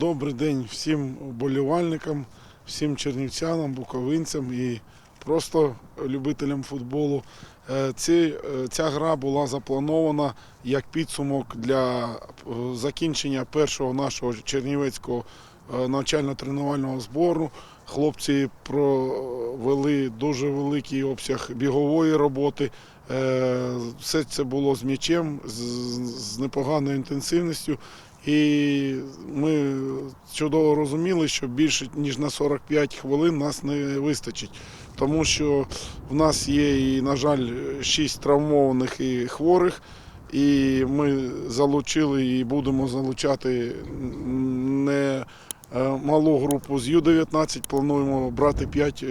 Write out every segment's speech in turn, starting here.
Добрий день всім вболівальникам, всім чернівцянам, буковинцям і просто любителям футболу. Е, Ці, е, ця гра була запланована як підсумок для е, закінчення першого нашого чернівецького навчально-тренувального збору. Хлопці провели дуже великий обсяг бігової роботи. Все це було з м'ячем, з непоганою інтенсивністю. І ми чудово розуміли, що більше ніж на 45 хвилин нас не вистачить, тому що в нас є і, на жаль, 6 травмованих і хворих. І ми залучили і будемо залучати не е, малу групу з Ю-19. Плануємо брати 5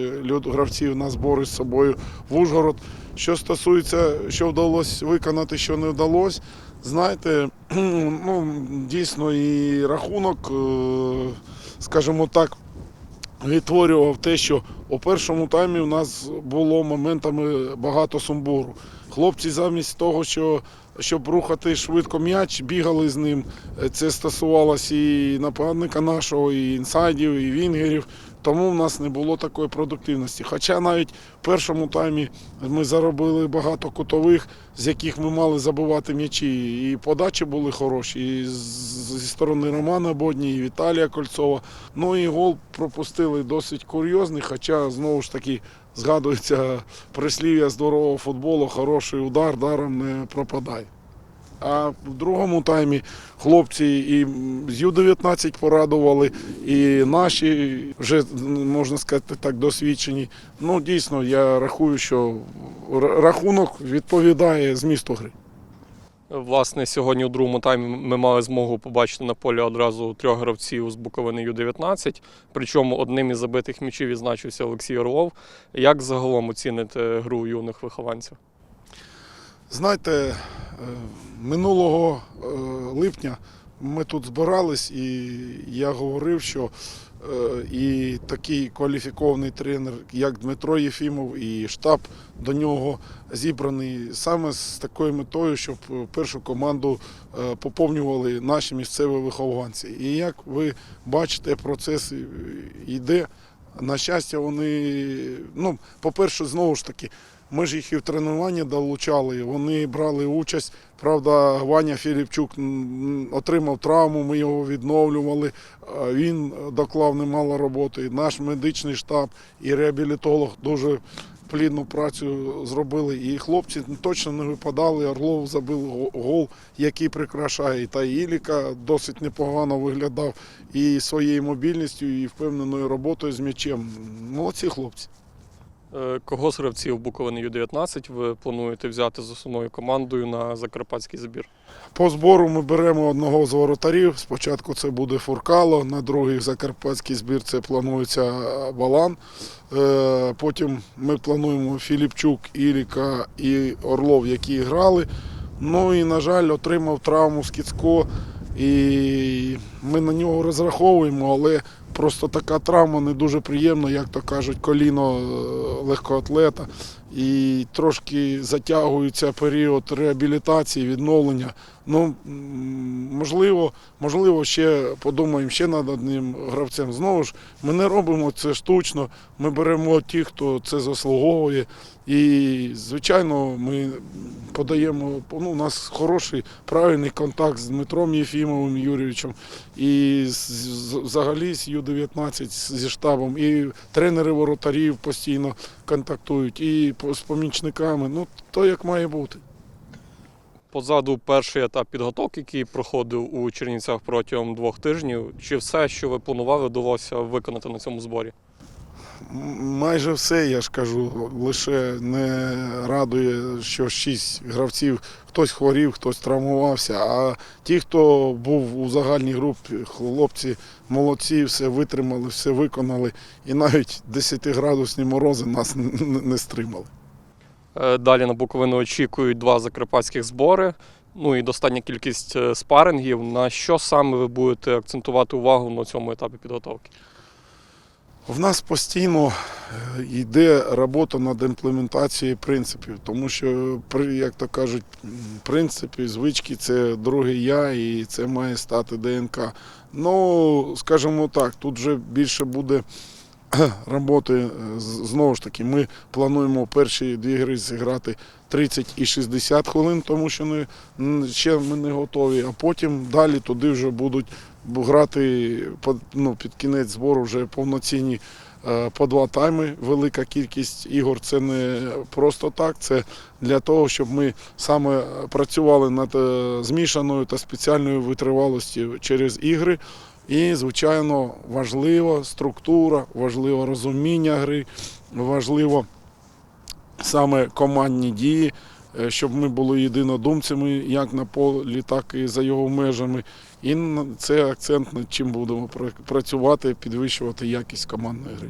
гравців на збори з собою в Ужгород. Що стосується, що вдалося виконати, що не вдалося, знаєте, ну, дійсно і рахунок, е, скажімо так, відтворював те, що у першому таймі у нас було моментами багато сумбуру. Хлопці замість того, що, щоб рухати швидко м'яч, бігали з ним. Це стосувалося і нападника нашого, і інсайдів, і вінгерів. Тому в нас не було такої продуктивності. Хоча навіть в першому таймі ми заробили багато кутових, з яких ми мали забивати м'ячі. І подачі були хороші, і зі сторони Романа Бодні, і Віталія Кольцова. Ну і гол пропустили досить курйозний, хоча знову ж таки згадується прислів'я здорового футболу, хороший удар даром не пропадає. А в другому таймі хлопці і з Ю-19 порадували, і наші вже можна сказати так досвідчені. Ну дійсно, я рахую, що рахунок відповідає змісту гри. Власне, сьогодні у другому таймі ми мали змогу побачити на полі одразу трьох гравців з Буковини Ю-19. Причому одним із забитих м'ячів відзначився Олексій Орлов. Як загалом оціните гру юних вихованців? Знаєте, е, минулого е, липня ми тут збирались, і я говорив, що і такий кваліфікований тренер, як Дмитро Єфімов, і штаб до нього зібраний саме з такою метою, щоб е, першу команду е, поповнювали наші місцеві вихованці. І як ви бачите, процес е, йде. На щастя, вони, ну, по-перше, знову ж таки, ми ж їх і в тренування долучали, вони брали участь. Правда, Ваня Філіпчук отримав травму, ми його відновлювали. Він доклав немало роботи. Наш медичний штаб і реабілітолог дуже плідну працю зробили. І хлопці точно не випадали. Орлов забив гол, який прикрашає. Та Іліка досить непогано виглядав і своєю мобільністю, і впевненою роботою з м'ячем. Молодці хлопці. Е, Кого з гравців Буковини Ю-19 ви плануєте взяти з основною командою на закарпатський збір? По збору ми беремо одного з воротарів. Спочатку це буде Фуркало, на другий закарпатський збір це планується Балан. Е, Потім ми плануємо Філіпчук, Іліка і Орлов, які грали. Ну і, на жаль, отримав травму Скіцько. І ми на нього розраховуємо, але просто така травма не дуже приємна, як то кажуть, коліно е, легкоатлета. І трошки затягується період реабілітації, відновлення. Ну, можливо, можливо, ще подумаємо ще над одним гравцем. Знову ж, ми не робимо це штучно, ми беремо тих, хто це заслуговує. І, звичайно, ми подаємо, ну, у нас хороший, правильний контакт з Дмитром Єфімовим Юрійовичем і з- взагалі з Ю-19 зі штабом, і тренери воротарів постійно контактують, і з помічниками. Ну, то як має бути. Позаду перший етап підготовки, який проходив у Чернівцях протягом двох тижнів. Чи все, що ви планували, вдалося виконати на цьому зборі? Майже все, я ж кажу, лише не радує, що шість гравців, хтось хворів, хтось травмувався. А ті, хто був у загальній групі, хлопці молодці, все витримали, все виконали. І навіть 10-градусні морози нас не стримали. Е, Далі на Буковину очікують два закарпатських збори. Ну і достатня кількість е, спарингів. На що саме ви будете акцентувати увагу на цьому етапі підготовки? В нас постійно е, йде робота над імплементацією принципів, тому що, як то кажуть, принципи, звички це друге я і це має стати ДНК. Ну, скажімо так, тут вже більше буде роботи. е, Знову ж таки, ми плануємо перші дві гри зіграти 30 і 60 хвилин, тому що не, ще ми не готові, а потім далі туди вже будуть бу- грати ну, під кінець збору вже повноцінні е, по два тайми. Велика кількість ігор це не просто так. Це для того, щоб ми саме працювали над е, змішаною та спеціальною витривалістю через ігри. І, звичайно, важлива структура, важливо розуміння гри, важливо саме командні дії, е, щоб ми були єдинодумцями як на полі, так і за його межами. І це акцент, над чим будемо працювати, підвищувати якість командної гри.